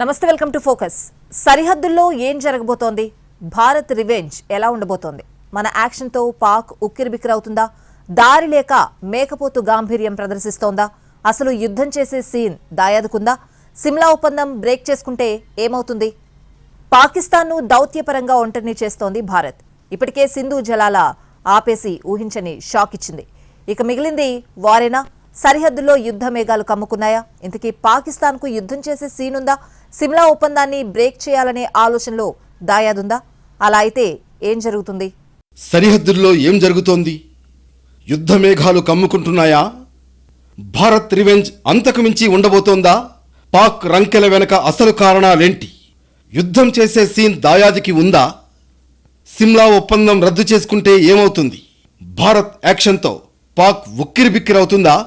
నమస్తే welcome to focus. సరిహద్దుల్లో ఏం జరగబోతోంది? భారత్ రివెంజ్ ఎలా ఉండబోతోంది? మన యాక్షన్తో పాక్ ఉక్కిరిబిక్కిరవుతుందా దారి లేక మేకపోతు గాంభీర్యం ప్రదర్శిస్తోందా? అసలు యుద్ధం చేసే సీన్ దాయాదుకుందా? సిమ్లా ఒప్పందం బ్రేక్ చేసుకుంటే ఏమవుతుంది? పాకిస్తాన్ను దౌత్యపరంగా ఒంటరిని చేస్తోంది భారత్. ఇప్పటికే సింధు జలాల ఆపేసి ఊహించని షాక్ ఇచ్చింది. ఇక మిగిలింది వారేనా? సరిహద్దుల్లో యుద్ధ మేఘాలు కమ్ముకున్నాయా? ఇంతకీ పాకిస్తాన్కు యుద్ధం చేసే సీనుందా? సిమ్లా ఒప్పందాన్ని బ్రేక్ చేయాలనే ఆలోచనలో దాయాదుందా? అలా అయితే ఏం జరుగుతుంది? సరిహద్దుల్లో ఏం జరుగుతోంది? యుద్ధ మేఘాలు కమ్ముకుంటున్నాయా? భారత్ రివెంజ్ అంతకుమించి ఉండబోతోందా? పాక్ రంకెల వెనక అసలు కారణాలేంటి? యుద్ధం చేసే సీన్ దాయాదికి ఉందా? సిమ్లా ఒప్పందం రద్దు చేసుకుంటే ఏమవుతుంది? భారత్ యాక్షన్తో పాక్ ఉక్కిరిబిక్కిరవుతుందా?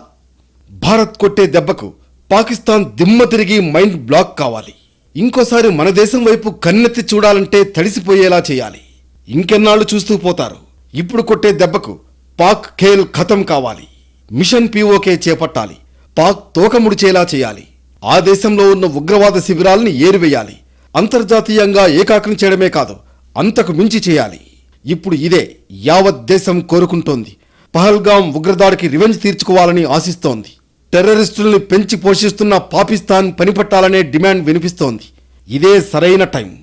భారత్ కొట్టే దెబ్బకు పాకిస్తాన్ దిమ్మ తిరిగి మైండ్ బ్లాక్ కావాలి. ఇంకోసారి మన దేశం వైపు కన్నెత్తి చూడాలంటే తడిసిపోయేలా చేయాలి. ఇంకెన్నాళ్ళు చూస్తూ పోతారు. ఇప్పుడు కొట్టే దెబ్బకు పాక్ ఖేల్ ఖతం కావాలి. మిషన్ పీఓకే చేపట్టాలి. పాక్ తోకముడిచేలా చేయాలి. ఆ దేశంలో ఉన్న ఉగ్రవాద శిబిరాల్ని ఏరివేయాలి. అంతర్జాతీయంగా ఏకాగ్రం చేయడమే కాదు అంతకు మించి చేయాలి. ఇప్పుడు ఇదే యావత్ దేశం కోరుకుంటోంది. పహల్గాం ఉగ్రదాడికి రివెంజ్ తీర్చుకోవాలని ఆశిస్తోంది. టెర్రరిస్టుల్ని పెంచి పోషిస్తున్న పాకిస్తాన్ పనిపట్టాలనే డిమాండ్ వినిపిస్తోంది. ఇదే సరైన టైం.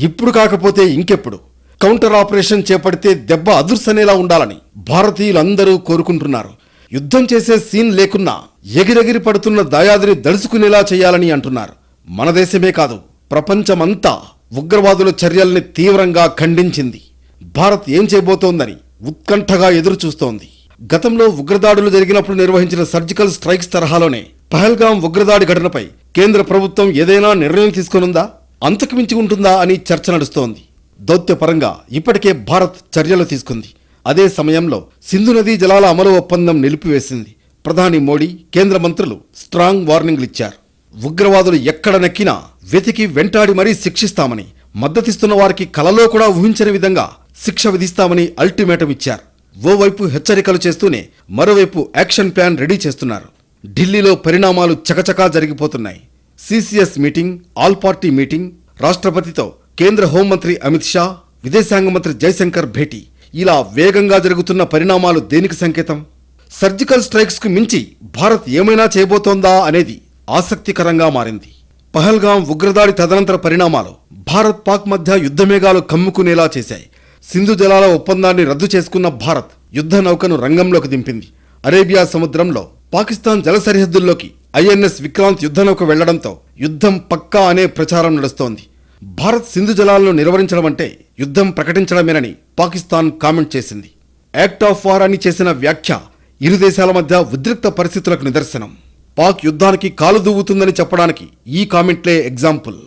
ఇప్పుడు కాకపోతే ఇంకెప్పుడు. కౌంటర్ ఆపరేషన్ చేపడితే దెబ్బ అదుర్సనేలా ఉండాలని భారతీయులందరూ కోరుకుంటున్నారు. యుద్ధం చేసే సీన్ లేకున్నా ఎగిరెగిరి పడుతున్న దాయాదిని దడుచుకునేలా చేయాలని అంటున్నారు. మన దేశమే కాదు ప్రపంచమంతా ఉగ్రవాదుల చర్యల్ని తీవ్రంగా ఖండించింది. భారత్ ఏం చేయబోతోందని ఉత్కంఠగా ఎదురుచూస్తోంది. గతంలో ఉగ్రదాడులు జరిగినప్పుడు నిర్వహించిన సర్జికల్ స్ట్రైక్స్ తరహాలోనే పహల్గాం ఉగ్రదాడి ఘటనపై కేంద్ర ప్రభుత్వం ఏదైనా నిర్ణయం తీసుకొనుందా? అంతకుమించి ఉంటుందా అని చర్చ నడుస్తోంది. దౌత్యపరంగా ఇప్పటికే భారత్ చర్యలు తీసుకుంది. అదే సమయంలో సింధు నదీ జలాల అమలు ఒప్పందం నిలిపివేసింది. ప్రధాని మోడీ కేంద్ర మంత్రులు స్ట్రాంగ్ వార్నింగ్లు ఇచ్చారు. ఉగ్రవాదులు ఎక్కడ నక్కినా వెతికి వెంటాడి మరీ శిక్షిస్తామని మద్దతిస్తున్న వారికి కలలో కూడా ఊహించని విధంగా శిక్ష విధిస్తామని అల్టిమేటం ఇచ్చారు. ఓవైపు హెచ్చరికలు చేస్తూనే మరోవైపు యాక్షన్ ప్లాన్ రెడీ చేస్తున్నారు. ఢిల్లీలో పరిణామాలు చకచకా జరిగిపోతున్నాయి. CCS meeting all party meeting రాష్ట్రపతితో కేంద్ర హోంమంత్రి అమిత్ షా విదేశాంగ మంత్రి జైశంకర్ భేటీ. ఇలా వేగంగా జరుగుతున్న పరిణామాలు దేనికి సంకేతం? సర్జికల్ స్ట్రైక్స్కు మించి భారత్ ఏమైనా చేయబోతోందా అనేది ఆసక్తికరంగా మారింది. పహల్గాం ఉగ్రదాడి తదనంతర పరిణామాలు భారత్ పాక్ మధ్య యుద్ధమేఘాలు కమ్ముకునేలా చేశాయి. సింధు జలాల ఒప్పందాన్ని రద్దు చేసుకున్న భారత్ యుద్ధ నౌకను రంగంలోకి దింపింది. అరేబియా సముద్రంలో పాకిస్తాన్ జల సరిహద్దుల్లోకి ఐఎన్ఎస్ విక్రాంత్ యుద్ధ నౌక వెళ్ళడంతో యుద్ధం పక్కా అనే ప్రచారం నడుస్తోంది. భారత్ సింధు జలాలను నిర్వహించడం అంటే యుద్ధం ప్రకటించడమేనని పాకిస్తాన్ కామెంట్ చేసింది. యాక్ట్ ఆఫ్ వార్ అని చేసిన వ్యాఖ్య ఇరు దేశాల మధ్య ఉద్రిక్త పరిస్థితులకు నిదర్శనం. పాక్ యుద్ధానికి కాలు దువ్వుతుందని చెప్పడానికి ఈ కామెంట్లే ఎగ్జాంపుల్.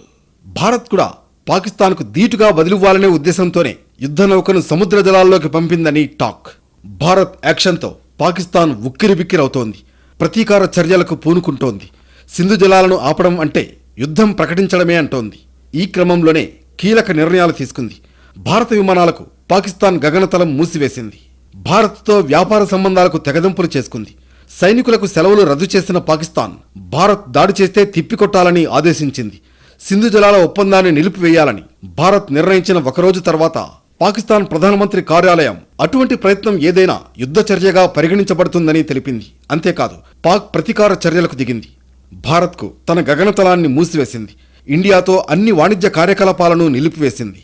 భారత్ కూడా పాకిస్తాన్కు ధీటుగా బదిలివ్వాలనే ఉద్దేశంతోనే యుద్ధ నౌకను సముద్ర జలాల్లోకి పంపిందని టాక్. భారత్ యాక్షన్తో పాకిస్తాన్ ఉక్కిరిబిక్కిరవుతోంది. ప్రతీకార చర్యలకు పూనుకుంటోంది. సింధు జలాలను ఆపడం అంటే యుద్ధం ప్రకటించడమే అంటోంది. ఈ క్రమంలోనే కీలక నిర్ణయాలు తీసుకుంది. భారత విమానాలకు పాకిస్తాన్ గగనతలం మూసివేసింది. భారత్తో వ్యాపార సంబంధాలకు తెగదెంపులు చేసుకుంది. సైనికులకు సెలవులు రద్దు చేసిన పాకిస్తాన్ భారత్ దాడి చేస్తే తిప్పికొట్టాలని ఆదేశించింది. సింధు జలాల ఒప్పందాన్ని నిలిపివేయాలని భారత్ నిర్ణయించిన ఒకరోజు తర్వాత పాకిస్తాన్ ప్రధానమంత్రి కార్యాలయం అటువంటి ప్రయత్నం ఏదైనా యుద్ధ చర్యగా పరిగణించబడుతుందని తెలిపింది. అంతేకాదు పాక్ ప్రతీకార చర్యలకు దిగింది. భారత్కు తన గగనతలాన్ని మూసివేసింది. ఇండియాతో అన్ని వాణిజ్య కార్యకలాపాలను నిలిపివేసింది.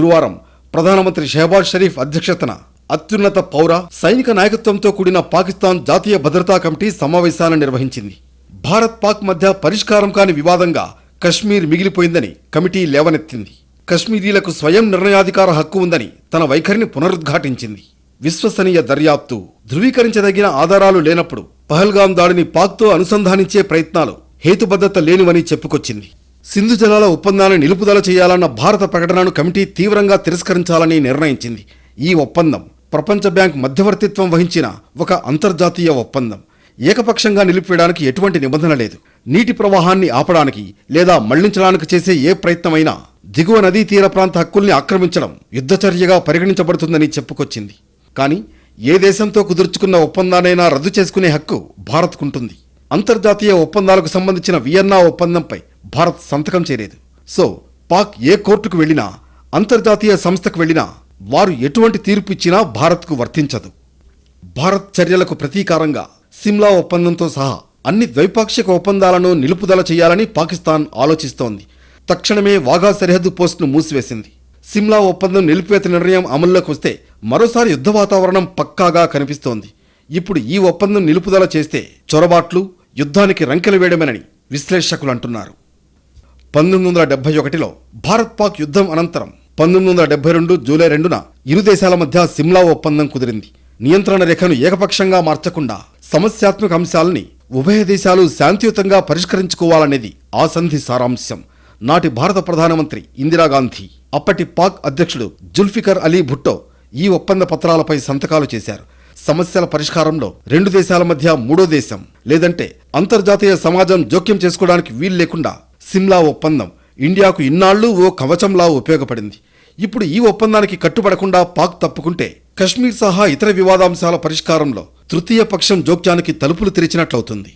గురువారం ప్రధానమంత్రి షెహబాజ్ షరీఫ్ అధ్యక్షతన అత్యున్నత పౌర సైనిక నాయకత్వంతో కూడిన పాకిస్తాన్ జాతీయ భద్రతా కమిటీ సమావేశాలను నిర్వహించింది. భారత్ పాక్ మధ్య పరిష్కారం కాని వివాదంగా కశ్మీర్ మిగిలిపోయిందని కమిటీ లేవనెత్తింది. కశ్మీరీలకు స్వయం నిర్ణయాధికార హక్కు ఉందని తన వైఖరిని పునరుద్ఘాటించింది. విశ్వసనీయ దర్యాప్తు ధృవీకరించదగిన ఆధారాలు లేనప్పుడు పహల్గాం దాడిని పాక్తో అనుసంధానించే ప్రయత్నాలు హేతుబద్ధత లేనివని చెప్పుకొచ్చింది. సింధు జలాల ఒప్పందాన్ని నిలుపుదల చేయాలన్న భారత ప్రకటనను కమిటీ తీవ్రంగా తిరస్కరించాలని నిర్ణయించింది. ఈ ఒప్పందం ప్రపంచ బ్యాంక్ మధ్యవర్తిత్వం వహించిన ఒక అంతర్జాతీయ ఒప్పందం. ఏకపక్షంగా నిలిపివేయడానికి ఎటువంటి నిబంధన లేదు. నీటి ప్రవాహాన్ని ఆపడానికి లేదా మళ్ళించడానికి చేసే ఏ ప్రయత్నమైనా దిగువ నదీ తీర ప్రాంత హక్కుల్ని ఆక్రమించడం యుద్ధచర్యగా పరిగణించబడుతుందని చెప్పుకొచ్చింది. కానీ ఏ దేశంతో కుదుర్చుకున్న ఒప్పందానైనా రద్దు చేసుకునే హక్కు భారత్కుంటుంది. అంతర్జాతీయ ఒప్పందాలకు సంబంధించిన వియన్నా ఒప్పందంపై భారత్ సంతకం చేయలేదు. సో పాక్ ఏ కోర్టుకు వెళ్ళినా అంతర్జాతీయ సంస్థకు వెళ్ళినా వారు ఎటువంటి తీర్పు ఇచ్చినా భారత్కు వర్తించదు. భారత్ చర్యలకు ప్రతీకారంగా సిమ్లా ఒప్పందంతో సహా అన్ని ద్వైపాక్షిక ఒప్పందాలను నిలుపుదల చేయాలని పాకిస్తాన్ ఆలోచిస్తోంది. తక్షణమే వాఘా సరిహద్దు పోస్టును మూసివేసింది. సిమ్లా ఒప్పందం నిలిపివేత నిర్ణయం అమల్లోకి వస్తే మరోసారి యుద్ధ వాతావరణం పక్కాగా కనిపిస్తోంది. ఇప్పుడు ఈ ఒప్పందం నిలుపుదల చేస్తే చొరబాట్లు యుద్ధానికి రంకెలు వేయడమేనని విశ్లేషకులు అంటున్నారు. పంతొమ్మిది వందల డెబ్బై ఒకటిలో భారత్ పాక్ యుద్ధం అనంతరం పంతొమ్మిది వందల డెబ్బై రెండు జూలై రెండున ఇరు దేశాల మధ్య సిమ్లా ఒప్పందం కుదిరింది. నియంత్రణ రేఖను ఏకపక్షంగా మార్చకుండా సమస్యాత్మక అంశాలని ఉభయ దేశాలు శాంతియుతంగా పరిష్కరించుకోవాలనేది ఆ సంధి సారాంశం. నాటి భారత ప్రధానమంత్రి ఇందిరాగాంధీ అప్పటి పాక్ అధ్యక్షుడు జుల్ఫికర్ అలీ భుట్టో ఈ ఒప్పంద పత్రాలపై సంతకాలు చేశారు. సమస్యల పరిష్కారంలో రెండు దేశాల మధ్య మూడో దేశం లేదంటే అంతర్జాతీయ సమాజం జోక్యం చేసుకోవడానికి వీలు లేకుండా సిమ్లా ఒప్పందం ఇండియాకు ఇన్నాళ్ళు ఓ కవచంలా ఉపయోగపడింది. ఇప్పుడు ఈ ఒప్పందానికి కట్టుబడకుండా పాక్ తప్పుకుంటే కశ్మీర్ సహా ఇతర వివాదాంశాల పరిష్కారంలో తృతీయ పక్షం జోక్యానికి తలుపులు తెరిచినట్లవుతుంది.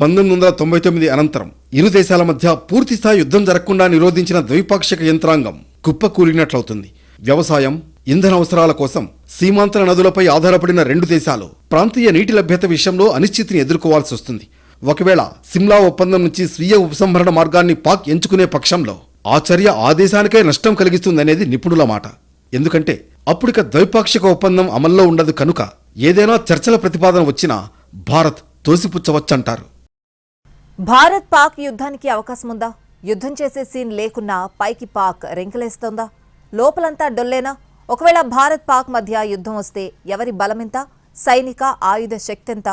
పంతొమ్మిది వందల తొంభై తొమ్మిది అనంతరం ఇరు దేశాల మధ్య పూర్తిస్థాయి యుద్ధం జరగకుండా నిరోధించిన ద్వైపాక్షిక యంత్రాంగం కుప్పకూలినట్లవుతుంది. వ్యవసాయం ఇంధన అవసరాల కోసం సీమాంతర నదులపై ఆధారపడిన రెండు దేశాలు ప్రాంతీయ నీటి లభ్యత విషయంలో అనిశ్చితిని ఎదుర్కోవాల్సి వస్తుంది. ఒకవేళ సిమ్లా ఒప్పందం నుంచి స్వీయ ఉపసంహరణ మార్గాన్ని పాక్ ఎంచుకునే పక్షంలో ఆ చర్య ఆ దేశానికే నష్టం కలిగిస్తుందనేది నిపుణుల మాట. ఎందుకంటే అప్పుడిక ద్వైపాక్షిక ఒప్పందం అమల్లో ఉండదు కనుక ఏదైనా చర్చల ప్రతిపాదన వచ్చినా భారత్ తోసిపుచ్చవచ్చంటారు. భారత్ పాక్ యుద్ధానికి అవకాశం ఉందా యుద్ధం చేసే సీన్ లేకున్నా పైకి పాక్ రెంకలేస్తోందా? లోపలంతా డొల్లేనా? ఒకవేళ భారత్ పాక్ మధ్య యుద్ధం వస్తే ఎవరి బలమెంత? సైనిక ఆయుధ శక్తెంత?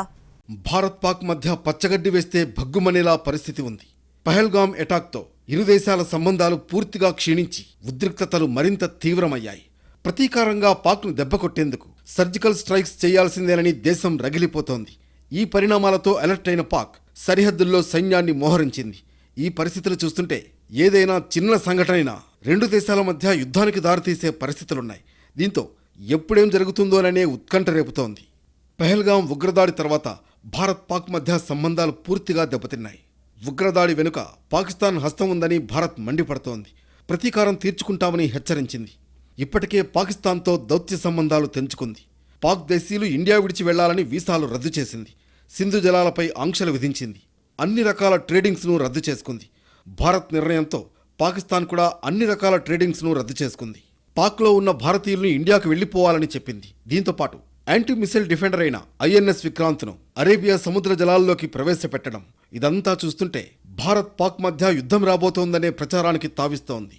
భారత్ పాక్ మధ్య పచ్చగడ్డి వేస్తే భగ్గుమనేలా పరిస్థితి ఉంది. పహల్గామ్ ఎటాక్తో ఇరు దేశాల సంబంధాలు పూర్తిగా క్షీణించి ఉద్రిక్తతలు మరింత తీవ్రమయ్యాయి. ప్రతీకారంగా పాక్ను దెబ్బకొట్టేందుకు సర్జికల్ స్ట్రైక్స్ చేయాల్సిందేనని దేశం రగిలిపోతోంది. ఈ పరిణామాలతో అలర్ట్ అయిన పాక్ సరిహద్దుల్లో సైన్యాన్ని మోహరించింది. ఈ పరిస్థితులు చూస్తుంటే ఏదైనా చిన్న సంఘటనైనా రెండు దేశాల మధ్య యుద్ధానికి దారితీసే పరిస్థితులున్నాయి. దీంతో ఎప్పుడేం జరుగుతుందోననే ఉత్కంఠ రేపుతోంది. పెహల్గాం ఉగ్రదాడి తర్వాత భారత్ పాక్ మధ్య సంబంధాలు పూర్తిగా దెబ్బతిన్నాయి. ఉగ్రదాడి వెనుక పాకిస్తాన్ హస్తం ఉందని భారత్ మండిపడుతోంది. ప్రతీకారం తీర్చుకుంటామని హెచ్చరించింది. ఇప్పటికే పాకిస్తాన్తో దౌత్య సంబంధాలు తెంచుకుంది. పాక్ దేశీయులు ఇండియా విడిచి వెళ్ళాలని వీసాలు రద్దు చేసింది. సింధు జలాలపై ఆంక్షలు విధించింది. అన్ని రకాల ట్రేడింగ్స్ను రద్దు చేసుకుంది. భారత్ నిర్ణయంతో పాకిస్తాన్ కూడా అన్ని రకాల ట్రేడింగ్స్ను రద్దు చేసుకుంది. పాక్లో ఉన్న భారతీయుల్ని ఇండియాకు వెళ్ళిపోవాలని చెప్పింది. దీంతో పాటు యాంటీ మిసైల్ డిఫెండర్ అయిన ఐఎన్ఎస్ విక్రాంత్ను అరేబియా సముద్ర జలాల్లోకి ప్రవేశపెట్టడం. ఇదంతా చూస్తుంటే భారత్ పాక్ మధ్య యుద్ధం రాబోతోందనే ప్రచారానికి తావిస్తోంది.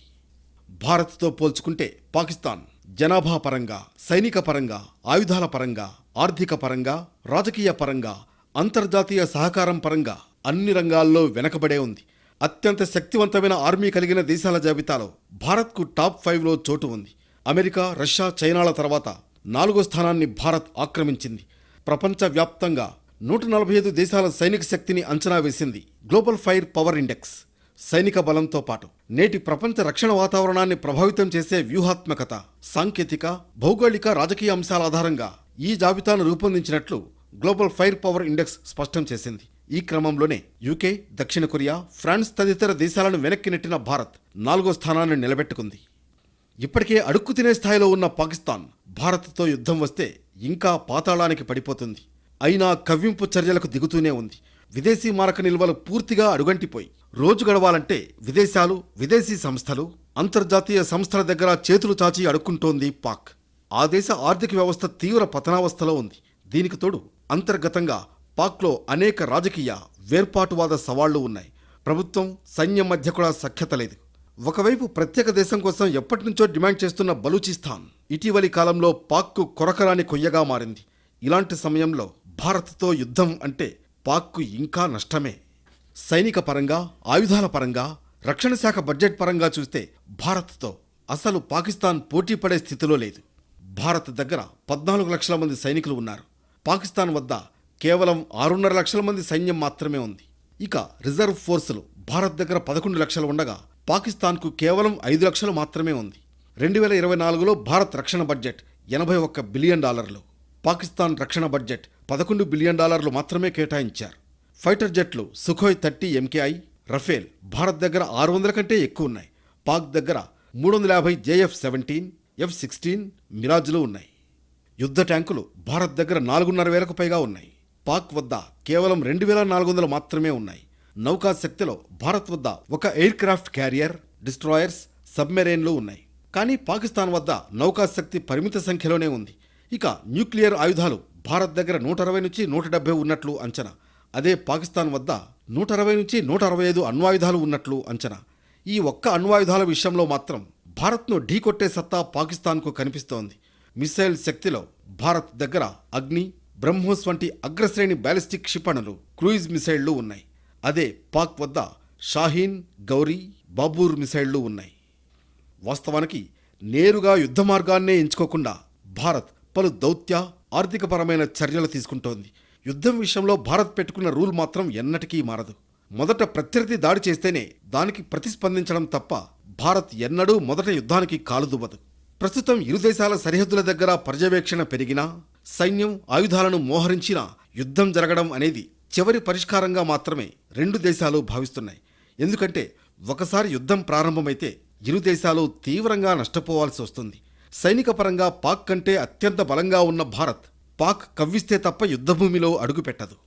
భారత్తో పోల్చుకుంటే పాకిస్తాన్ జనాభా పరంగా సైనిక పరంగా ఆయుధాల పరంగా ఆర్థిక పరంగా రాజకీయ పరంగా అంతర్జాతీయ సహకారం పరంగా అన్ని రంగాల్లో వెనకబడే ఉంది. అత్యంత శక్తివంతమైన ఆర్మీ కలిగిన దేశాల జాబితాలో భారత్కు టాప్ ఫైవ్లో చోటు ఉంది. అమెరికా రష్యా చైనాల తర్వాత నాలుగో స్థానాన్ని భారత్ ఆక్రమించింది. ప్రపంచవ్యాప్తంగా నూట నలభై ఐదు దేశాల సైనిక శక్తిని అంచనా వేసింది గ్లోబల్ ఫైర్ పవర్ ఇండెక్స్. సైనిక బలంతో పాటు నేటి ప్రపంచ రక్షణ వాతావరణాన్ని ప్రభావితం చేసే వ్యూహాత్మకత సాంకేతిక భౌగోళిక రాజకీయ అంశాల ఆధారంగా ఈ జాబితాను రూపొందించినట్లు గ్లోబల్ ఫైర్ పవర్ ఇండెక్స్ స్పష్టం చేసింది. ఈ క్రమంలోనే యూకే దక్షిణ కొరియా ఫ్రాన్స్ తదితర దేశాలను వెనక్కి నెట్టిన భారత్ నాలుగో స్థానాన్ని నిలబెట్టుకుంది. ఇప్పటికే అడుక్కు తినే స్థాయిలో ఉన్న పాకిస్తాన్ భారత్తో యుద్ధం వస్తే ఇంకా పాతాళానికి పడిపోతుంది. అయినా కవ్వింపు చర్యలకు దిగుతూనే ఉంది. విదేశీ మారక నిల్వలు పూర్తిగా అడుగంటిపోయి రోజు గడవాలంటే విదేశాలు విదేశీ సంస్థలు అంతర్జాతీయ సంస్థల దగ్గర చేతులు చాచి అడుక్కుంటోంది పాక్. ఆ దేశ ఆర్థిక వ్యవస్థ తీవ్ర పతనావస్థలో ఉంది. దీనికి తోడు అంతర్గతంగా పాక్లో అనేక రాజకీయ వేర్పాటువాద సవాళ్ళు ఉన్నాయి. ప్రభుత్వం సైన్యం మధ్య కూడా సఖ్యత లేదు. ఒకవైపు ప్రత్యేక దేశం కోసం ఎప్పటి నుంచో డిమాండ్ చేస్తున్న బలూచిస్తాన్ ఇటీవలి కాలంలో పాక్కు కొరకరాని కొయ్యగా మారింది. ఇలాంటి సమయంలో భారత్తో యుద్ధం అంటే పాక్కు ఇంకా నష్టమే. సైనిక పరంగా ఆయుధాల పరంగా రక్షణ శాఖ బడ్జెట్ పరంగా చూస్తే భారత్తో అసలు పాకిస్తాన్ పోటీ పడే స్థితిలో లేదు. భారత్ దగ్గర పద్నాలుగు లక్షల మంది సైనికులు ఉన్నారు. పాకిస్తాన్ వద్ద కేవలం ఆరున్నర లక్షల మంది సైన్యం మాత్రమే ఉంది. ఇక రిజర్వ్ ఫోర్సులు భారత్ దగ్గర పదకొండు లక్షలు ఉండగా పాకిస్తాన్కు కేవలం ఐదు లక్షలు మాత్రమే ఉంది. రెండు వేల ఇరవై నాలుగులో భారత్ రక్షణ బడ్జెట్ ఎనభై ఒక్క బిలియన్ డాలర్లు. పాకిస్తాన్ రక్షణ బడ్జెట్ పదకొండు బిలియన్ డాలర్లు మాత్రమే కేటాయించారు. Fighter జెట్లు Sukhoi thirty MKI Rafale Bharat దగ్గర ఆరు వందల కంటే ఎక్కువ ఉన్నాయి. పాక్ దగ్గర మూడు వందల యాభై జేఎఫ్ సెవెంటీన్ ఎఫ్ సిక్స్టీన్ మిరాజ్లు ఉన్నాయి. యుద్ధ ట్యాంకులు భారత్ దగ్గర నాలుగున్నర వేలకు పైగా ఉన్నాయి. పాక్ వద్ద కేవలం రెండు వేల నాలుగు వందలు మాత్రమే ఉన్నాయి. నౌకాశక్తిలో భారత్ వద్ద ఒక ఎయిర్ క్రాఫ్ట్ క్యారియర్ డిస్ట్రాయర్స్ సబ్మెరైన్లు ఉన్నాయి. కానీ పాకిస్తాన్ వద్ద నౌకాశక్తి పరిమిత సంఖ్యలోనే ఉంది. ఇక న్యూక్లియర్ ఆయుధాలు భారత్ దగ్గర నూట అరవై నుంచి నూట డెబ్బై ఉన్నట్లు అంచనా. అదే పాకిస్తాన్ వద్ద నూట అరవై నుంచి నూట అరవై ఐదు అణ్వాయుధాలు ఉన్నట్లు అంచనా. ఈ ఒక్క అణ్వాయుధాల విషయంలో మాత్రం భారత్ను ఢీకొట్టే సత్తా పాకిస్తాన్కు కనిపిస్తోంది. మిసైల్ శక్తిలో భారత్ దగ్గర అగ్ని బ్రహ్మోస్ వంటి అగ్రశ్రేణి బ్యాలిస్టిక్ క్షిపణులు క్రూయిజ్ మిసైళ్ళు ఉన్నాయి. అదే పాక్ వద్ద షాహీన్ గౌరీ బాబూర్ మిసైళ్ళు ఉన్నాయి. వాస్తవానికి నేరుగా యుద్ధ మార్గాన్నే ఎంచుకోకుండా భారత్ పలు దౌత్య ఆర్థికపరమైన చర్యలు తీసుకుంటోంది. యుద్ధం విషయంలో భారత్ పెట్టుకున్న రూల్ మాత్రం ఎన్నటికీ మారదు. మొదట ప్రత్యర్థి దాడి చేస్తేనే దానికి ప్రతిస్పందించడం తప్ప భారత్ ఎన్నడూ మొదట యుద్ధానికి కాలుదువ్వదు ప్రస్తుతం ఇరు దేశాల సరిహద్దుల దగ్గర పర్యవేక్షణ పెరిగినా సైన్యం ఆయుధాలను మోహరించినా యుద్ధం జరగడం అనేది చివరి పరిష్కారంగా మాత్రమే రెండు దేశాలు భావిస్తున్నాయి. ఎందుకంటే ఒకసారి యుద్ధం ప్రారంభమైతే ఇరు దేశాలు తీవ్రంగా నష్టపోవాల్సి వస్తుంది. సైనిక పరంగా పాక్ కంటే అత్యంత బలంగా ఉన్న భారత్ పాక్ కవ్విస్తే తప్ప యుద్ధభూమిలో అడుగుపెట్టదు.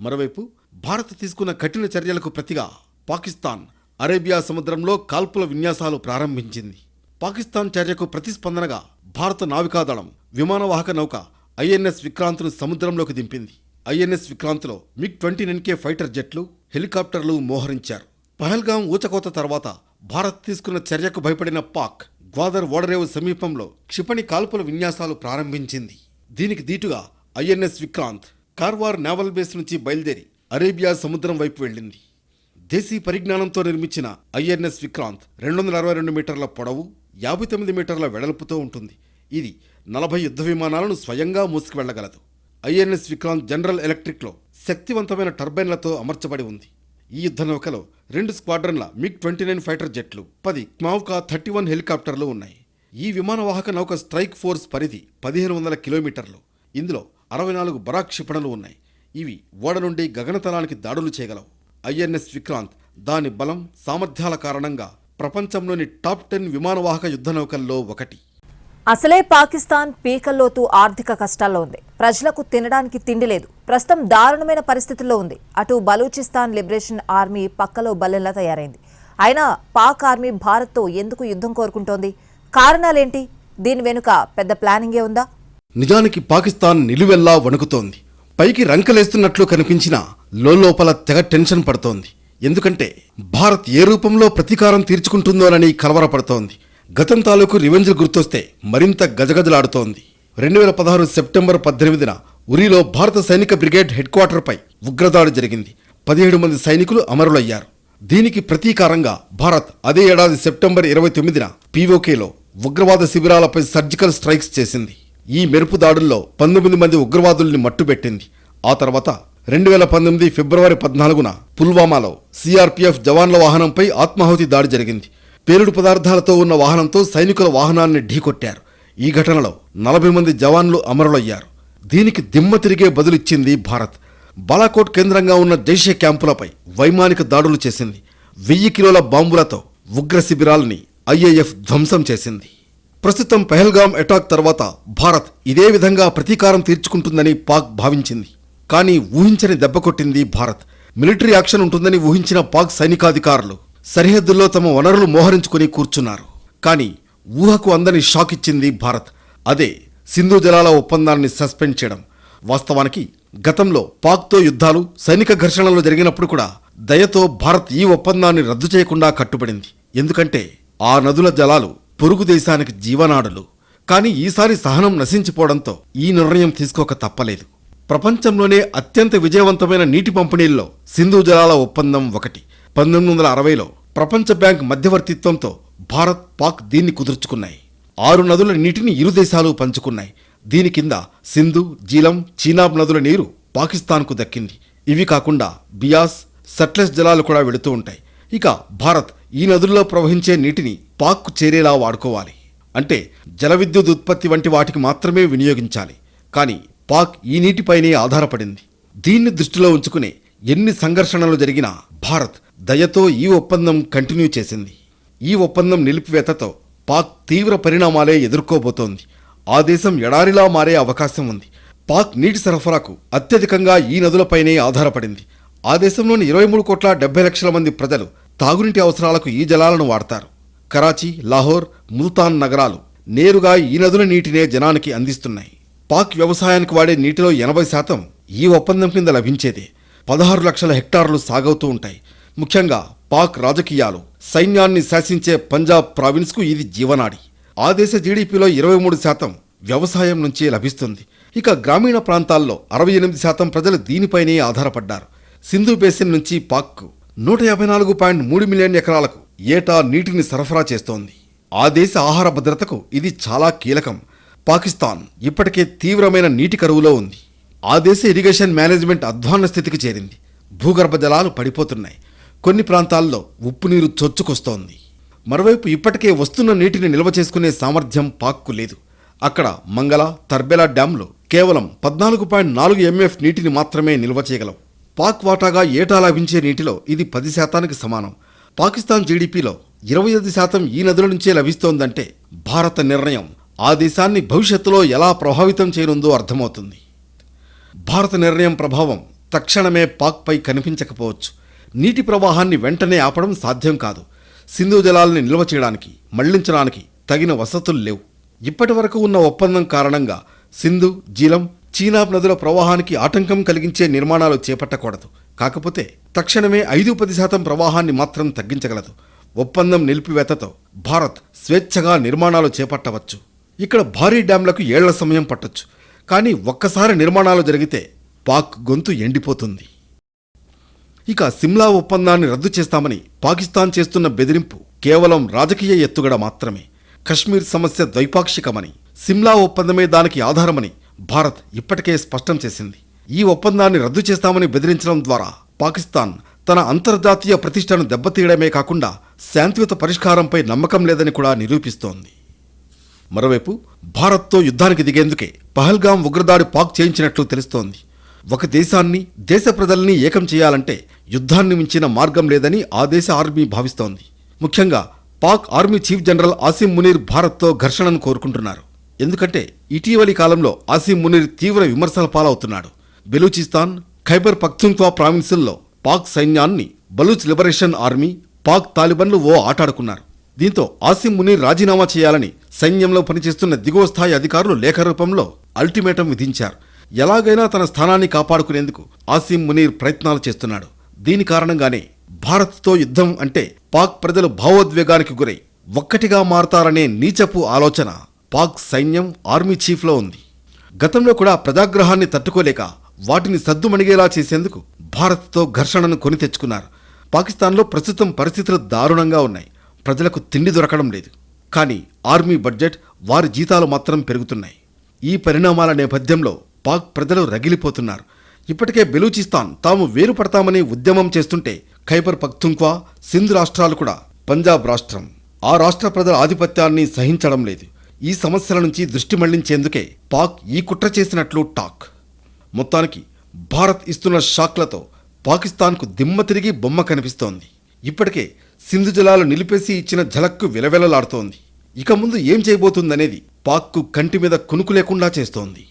మరోవైపు భారత్ తీసుకున్న కఠిన చర్యలకు ప్రతిగా పాకిస్తాన్ అరేబియా సముద్రంలో కాల్పుల విన్యాసాలు ప్రారంభించింది. పాకిస్తాన్ చర్యకు ప్రతిస్పందనగా భారత నావికాదళం విమానవాహక నౌక ఐఎన్ఎస్ విక్రాంత్ను సముద్రంలోకి దింపింది. INS విక్రాంత్లో MiG twenty nine K fighter జెట్లు హెలికాప్టర్లు మోహరించారు. పహల్గాం ఊచకోత తర్వాత భారత్ తీసుకున్న చర్యకు భయపడిన పాక్ గ్వాదర్ ఓడరేవు సమీపంలో క్షిపణి కాల్పుల విన్యాసాలు ప్రారంభించింది. దీనికి దీటుగా INS Vikrant Karwar naval base నుంచి బయలుదేరి అరేబియా సముద్రం వైపు వెళ్ళింది. దేశీ పరిజ్ఞానంతో నిర్మించిన ఐఎన్ఎస్ విక్రాంత్ రెండు వందల అరవై రెండు మీటర్ల పొడవు యాభై తొమ్మిది మీటర్ల వెడల్పుతో ఉంటుంది. ఇది నలభై యుద్ధ విమానాలను స్వయంగా మూసుకువెళ్ళగలదు. ఐఎన్ఎస్ విక్రాంత్ జనరల్ ఎలక్ట్రిక్లో శక్తివంతమైన టర్బైన్లతో అమర్చబడి ఉంది. ఈ యుద్ధ నౌకలో రెండు స్క్వాడ్రన్ల మిగ్ ట్వంటీ నైన్ ఫైటర్ జెట్లు పది క్మావ్కా థర్టీ వన్ హెలికాప్టర్లు ఉన్నాయి. ఈ విమానవాహక నౌక స్ట్రైక్ ఫోర్స్ పరిధి పదిహేను వందల కిలోమీటర్లు. ఇందులో అరవై నాలుగు బరాక్ క్షిపణులు ఉన్నాయి. ఇవి ఓడ నుండి గగనతలానికి దాడులు చేయగలవు. ఐఎన్ఎస్ విక్రాంత్ దాని బలం సామర్థ్యాల కారణంగా ప్రపంచంలోని టాప్ టెన్ విమానవాహక యుద్ధ నౌకల్లో ఒకటి. అసలే పాకిస్తాన్ పీకల్లోతు ఆర్థిక కష్టాల్లో ఉంది. ప్రజలకు తినడానికి తిండి లేదు. ప్రస్తుతం దారుణమైన పరిస్థితుల్లో ఉంది. అటు బలూచిస్తాన్ లిబరేషన్ ఆర్మీ పక్కలో బల్లెల్లా తయారైంది. అయినా పాక్ ఆర్మీ భారత్తో ఎందుకు యుద్ధం కోరుకుంటోంది? కారణాలేంటి? దీని వెనుక పెద్ద ప్లానింగే ఉందా? నిజానికి పాకిస్తాన్ నిలువెల్లా వణుకుతోంది. పైకి రంకలేస్తున్నట్లు కనిపించినా లోపల తెగ టెన్షన్ పడుతోంది. ఎందుకంటే భారత్ ఏ రూపంలో ప్రతీకారం తీర్చుకుంటుందోనని కలవరపడుతోంది. గతం తాలూకు రివెంజ్ గుర్తొస్తే మరింత గజగజలాడుతోంది. రెండు వేల పదహారు సెప్టెంబర్ పద్దెనిమిదిన ఉరిలో భారత సైనిక బ్రిగేడ్ హెడ్ క్వార్టర్పై ఉగ్రదాడి జరిగింది. పదిహేడు మంది సైనికులు అమరులయ్యారు. దీనికి ప్రతీకారంగా భారత్ అదే ఏడాది సెప్టెంబర్ ఇరవై తొమ్మిదిన పీఓకేలో ఉగ్రవాద శిబిరాలపై సర్జికల్ స్ట్రైక్స్ చేసింది. ఈ మెరుపు దాడుల్లో పంతొమ్మిది మంది ఉగ్రవాదుల్ని మట్టుబెట్టింది. ఆ తర్వాత రెండు వేల పంతొమ్మిది ఫిబ్రవరి పద్నాలుగున పుల్వామాలో సిఆర్పీఎఫ్ జవాన్ల వాహనంపై ఆత్మాహుతి దాడి జరిగింది. పేలుడు పదార్థాలతో ఉన్న వాహనంతో సైనికుల వాహనాన్ని ఢీకొట్టారు. ఈ ఘటనలో నలభై మంది జవాన్లు అమరులయ్యారు. దీనికి దిమ్మ తిరిగే బదులిచ్చింది భారత్. బాలాకోట్ కేంద్రంగా ఉన్న జైషే క్యాంపులపై వైమానిక దాడులు చేసింది. వెయ్యి కిలోల బాంబులతో ఉగ్ర శిబిరాల్ని ఐఏఎఫ్ ధ్వంసం చేసింది. ప్రస్తుతం పెహల్గాం అటాక్ తర్వాత భారత్ ఇదే విధంగా ప్రతీకారం తీర్చుకుంటుందని పాక్ భావించింది. కానీ ఊహించని దెబ్బ కొట్టింది భారత్. మిలిటరీ యాక్షన్ ఉంటుందని ఊహించిన పాక్ సైనికాధికారులు సరిహద్దుల్లో తమ వనరులు మోహరించుకుని కూర్చున్నారు. కానీ ఊహకు అందని షాక్ ఇచ్చింది భారత్. అదే సింధు జలాల ఒప్పందాన్ని సస్పెండ్ చేయడం. వాస్తవానికి గతంలో పాక్తో యుద్ధాలు సైనిక ఘర్షణలు జరిగినప్పుడు కూడా దయతో భారత్ ఈ ఒప్పందాన్ని రద్దు చేయకుండా కట్టుబడింది. ఎందుకంటే ఆ నదుల జలాలు పొరుగు దేశానికి జీవనాడులు. కానీ ఈసారి సహనం నశించిపోవడంతో ఈ నిర్ణయం తీసుకోక తప్పలేదు. ప్రపంచంలోనే అత్యంత విజయవంతమైన నీటి పంపిణీల్లో సింధు జలాల ఒప్పందం ఒకటి. పంతొమ్మిది వందల అరవైలో ప్రపంచ బ్యాంక్ మధ్యవర్తిత్వంతో భారత్ పాక్ దీన్ని కుదుర్చుకున్నాయి. ఆరు నదుల నీటిని ఇరు దేశాలు పంచుకున్నాయి. దీని కింద సింధు జీలం చీనాబ్ నదుల నీరు పాకిస్తాన్కు దక్కింది. ఇవి కాకుండా బియాస్ సట్లెస్ జలాలు కూడా వెళుతూ ఉంటాయి. ఇక భారత్ ఈ నదుల్లో ప్రవహించే నీటిని పాక్కు చేరేలా వాడుకోవాలి. అంటే జల విద్యుత్ ఉత్పత్తి వంటి వాటికి మాత్రమే వినియోగించాలి. కానీ పాక్ ఈ నీటిపైనే ఆధారపడింది. దీన్ని దృష్టిలో ఉంచుకునే ఎన్ని సంఘర్షణలు జరిగినా భారత్ దయతో ఈ ఒప్పందం కంటిన్యూ చేసింది. ఈ ఒప్పందం నిలిపివేతతో పాక్ తీవ్ర పరిణామాలే ఎదుర్కోబోతోంది. ఆ దేశం ఎడారిలా మారే అవకాశం ఉంది. పాక్ నీటి సరఫరాకు అత్యధికంగా ఈ నదులపైనే ఆధారపడింది. ఆ దేశంలోని ఇరవై మూడు కోట్ల డెబ్బై లక్షల మంది ప్రజలు తాగునీటి అవసరాలకు ఈ జలాలను వాడతారు. కరాచీ లాహోర్ ముల్తాన్ నగరాలు నేరుగా ఈ నదుల నీటినే జనానికి అందిస్తున్నాయి. పాక్ వ్యవసాయానికి వాడే నీటిలో ఎనభై శాతం ఈ ఒప్పందం కింద లభించేదే. పదహారు లక్షల హెక్టార్లు సాగవుతూ ఉంటాయి. ముఖ్యంగా పాక్ రాజకీయాలు. సైన్యాన్ని శాసించే పంజాబ్ ప్రావిన్స్కు ఇది జీవనాడి. ఆ దేశ జీడీపీలో ఇరవై మూడు శాతం వ్యవసాయం నుంచే లభిస్తుంది. ఇక గ్రామీణ ప్రాంతాల్లో అరవై ఎనిమిది శాతం ప్రజలు దీనిపైనే ఆధారపడ్డారు. సింధు బేసిన్ నుంచి పాక్కు నూట యాభై నాలుగు పాయింట్ మూడు మిలియన్ ఎకరాలకు ఏటా నీటిని సరఫరా చేస్తోంది. ఆ దేశ ఆహార భద్రతకు ఇది చాలా కీలకం. పాకిస్తాన్ ఇప్పటికే తీవ్రమైన నీటి కరువులో ఉంది. ఆ దేశ ఇరిగేషన్ మేనేజ్మెంట్ అధ్వాన్న స్థితికి చేరింది. భూగర్భ జలాలు పడిపోతున్నాయి. కొన్ని ప్రాంతాల్లో ఉప్పు నీరు చొచ్చుకొస్తోంది. మరోవైపు ఇప్పటికే వస్తున్న నీటిని నిల్వ చేసుకునే సామర్థ్యం పాక్కు లేదు. అక్కడ మంగళ తర్బెలా డ్యాంలు కేవలం పద్నాలుగు పాయింట్ నాలుగు ఎంఎఫ్ నీటిని మాత్రమే నిల్వ చేయగలవు. పాక్ వాటాగా ఏటా లభించే నీటిలో ఇది పది శాతానికి సమానం. పాకిస్తాన్ జీడీపీలో ఇరవై ఐదు శాతం ఈ నదుల నుంచే లభిస్తోందంటే భారత నిర్ణయం. ఆ దేశాన్ని భవిష్యత్తులో ఎలా ప్రభావితం చేయనుందో అర్థమవుతుంది. భారత నిర్ణయం ప్రభావం తక్షణమే పాక్పై కనిపించకపోవచ్చు. నీటి ప్రవాహాన్ని వెంటనే ఆపడం సాధ్యం కాదు. సింధు జలాల్ని నిల్వ చేయడానికి మళ్ళించడానికి తగిన వసతులు లేవు. ఇప్పటి వరకు ఉన్న ఒప్పందం కారణంగా సింధు జీలం చీనాబ్ నదుల ప్రవాహానికి ఆటంకం కలిగించే నిర్మాణాలు చేపట్టకూడదు. కాకపోతే తక్షణమే ఐదు పది శాతం ప్రవాహాన్ని మాత్రం తగ్గించగలదు. ఒప్పందం నిలిపివేతతో భారత్ స్వేచ్ఛగా నిర్మాణాలు చేపట్టవచ్చు. ఇక్కడ భారీ డ్యాంలకు ఏళ్ళ సమయం పట్టొచ్చు. కానీ ఒక్కసారి నిర్మాణాలు జరిగితే పాక్ గొంతు ఎండిపోతుంది. ఇక సిమ్లా ఒప్పందాన్ని రద్దు చేస్తామని పాకిస్తాన్ చేస్తున్న బెదిరింపు కేవలం రాజకీయ ఎత్తుగడ మాత్రమే. కశ్మీర్ సమస్య ద్వైపాక్షికమని సిమ్లా ఒప్పందమే దానికి ఆధారమని భారత్ ఇప్పటికే స్పష్టం చేసింది. ఈ ఒప్పందాన్ని రద్దు చేస్తామని బెదిరించడం ద్వారా పాకిస్తాన్ తన అంతర్జాతీయ ప్రతిష్టను దెబ్బతీయడమే కాకుండా శాంతియుత పరిష్కారంపై నమ్మకం లేదని కూడా నిరూపిస్తోంది. మరోవైపు భారత్తో యుద్ధానికి దిగేందుకే పహల్గాం ఉగ్రదాడి పాక్ చేయించినట్లు తెలుస్తోంది. ఒక దేశాన్ని దేశ ప్రజల్ని ఏకం చేయాలంటే యుద్ధాన్ని మించిన మార్గం లేదని ఆ దేశ ఆర్మీ భావిస్తోంది. ముఖ్యంగా Pak army chief general Asim Munir భారత్తో ఘర్షణను కోరుకుంటున్నారు. ఎందుకంటే ఇటీవలి కాలంలో ఆసిం మునీర్ తీవ్ర విమర్శల పాలవుతున్నాడు. బెలూచిస్తాన్ ఖైబర్ పఖ్తుంక్వా ప్రావిన్సుల్లో పాక్ సైన్యాన్ని బలూచ్ లిబరేషన్ ఆర్మీ పాక్ తాలిబన్లు ఓ ఆటాడుకున్నారు దీంతో ఆసిం మునీర్ రాజీనామా చేయాలని సైన్యంలో పనిచేస్తున్న దిగువ స్థాయి అధికారులు లేఖ రూపంలో అల్టిమేటం విధించారు. ఎలాగైనా తన స్థానాన్ని కాపాడుకునేందుకు ఆసిం మునీర్ ప్రయత్నాలు చేస్తున్నాడు. దీని కారణంగానే భారత్తో యుద్ధం అంటే పాక్ ప్రజలు భావోద్వేగానికి గురై ఒక్కటిగా మారతారనే నీచపు ఆలోచన పాక్ సైన్యం ఆర్మీ చీఫ్లో ఉంది. గతంలో కూడా ప్రజాగ్రహాన్ని తట్టుకోలేక వాటిని సద్దుమణిగేలా చేసేందుకు భారత్తో ఘర్షణను కొని తెచ్చుకున్నారు. పాకిస్తాన్లో ప్రస్తుతం పరిస్థితులు దారుణంగా ఉన్నాయి. ప్రజలకు తిండి దొరకడం లేదు. కానీ ఆర్మీ బడ్జెట్ వారి జీతాలు మాత్రం పెరుగుతున్నాయి. ఈ పరిణామాల నేపథ్యంలో పాక్ ప్రజలు రగిలిపోతున్నారు. ఇప్పటికే బెలూచిస్తాన్ తాము వేరుపడతామని ఉద్యమం చేస్తుంటే ఖైబర్ పక్తుంక్వా సింధు రాష్ట్రాలు కూడా పంజాబ్ రాష్ట్రం. ఆ రాష్ట్ర ప్రజల ఆధిపత్యాన్ని సహించడం లేదు. ఈ సమస్యల నుంచి దృష్టి మళ్ళించేందుకే పాక్ ఈ కుట్ర చేసినట్లు టాక్. మొత్తానికి భారత్ ఇస్తున్న షాక్లతో పాకిస్తాన్కు దిమ్మ తిరిగి బొమ్మ కనిపిస్తోంది. ఇప్పటికే సింధు జలాలు నిలిపేసి ఇచ్చిన ఝలక్కు విలవెలలాడుతోంది. ఇక ముందు ఏం చేయబోతుందనేది పాక్కు కంటి మీద కునుకు లేకుండా చేస్తోంది.